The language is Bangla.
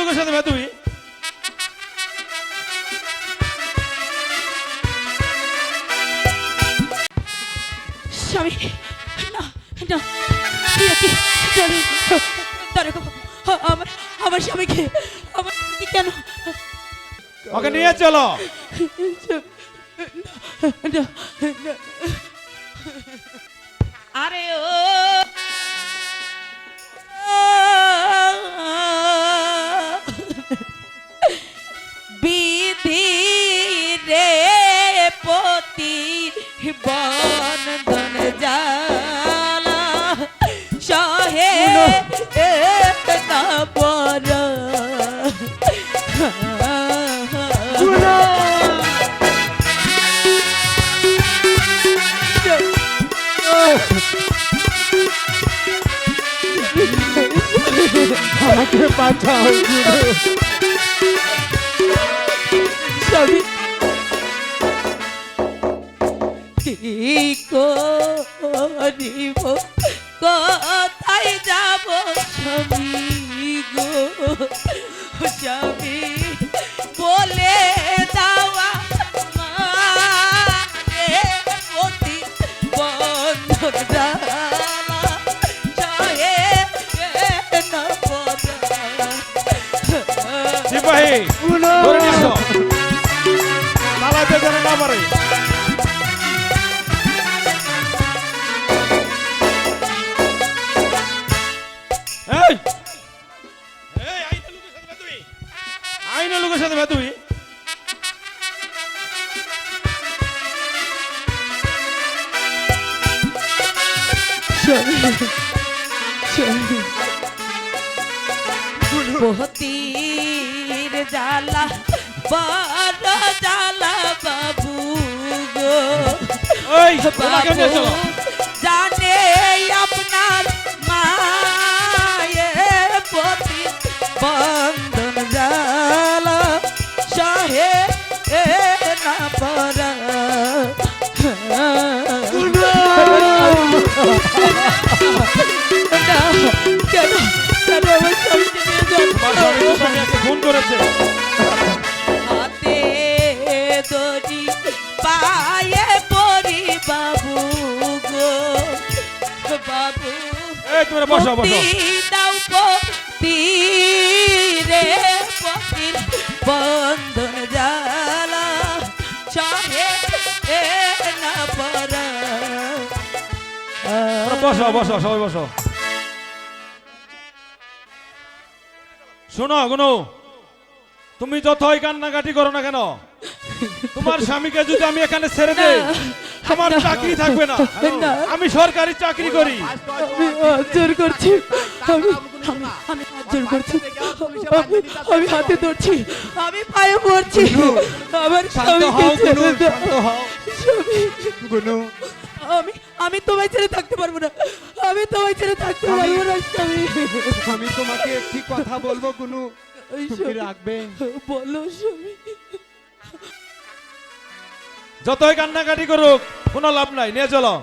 লোকের সাথে ভাই তুই স্বামী না না কি কি দাঁড়ে দাঁড়ে আমার আমার স্বামীকে আমার স্বামীকে কেন? ওকে নিয়ে চলো। আরে ও বন্ধন জালা সহে পর আমাকে বাঁচাও কি করিব কোথায় যাব স্বামী গো? স্বামী বলে দাওয়া সিপাহী ধরে নিয়ে এসো যেন না পারে আইনা লোকের সাথে ভাই তুই বহতির জালা বড় জালা বাবু গো। ওই বাবু না, কেন কেন আমার স্বামীকে নিয়ে যান? তোমার স্বামী বসো বসো সবাই বসো শোনো গুনু তুমি যতই কান্নাকাটি করো না কেন তোমার স্বামীকে যদি আমি এখানে ছেড়ে দেই আমার চাকরি থাকবে না। আমি সরকারি চাকরি করি জোর করছি আমি আমি আমি জোর করছি আমি আমি হাতে ধরছি আমি পায়ে পড়ছি আমার স্বামীকে ছেড়ে দাও। শান্ত হও স্বামী, গুনু আমি আমি তোমায় ছেড়ে থাকতে পারব না। আমি তোমায় ছেড়ে থাকতে পারব না স্বামী। আমি তোমাকে একটি কথা বলব কোনো রাখবে। বলো স্বামী। যতই কান্নাকাটি করুক কোনো লাভ নাই নিয়ে চলো।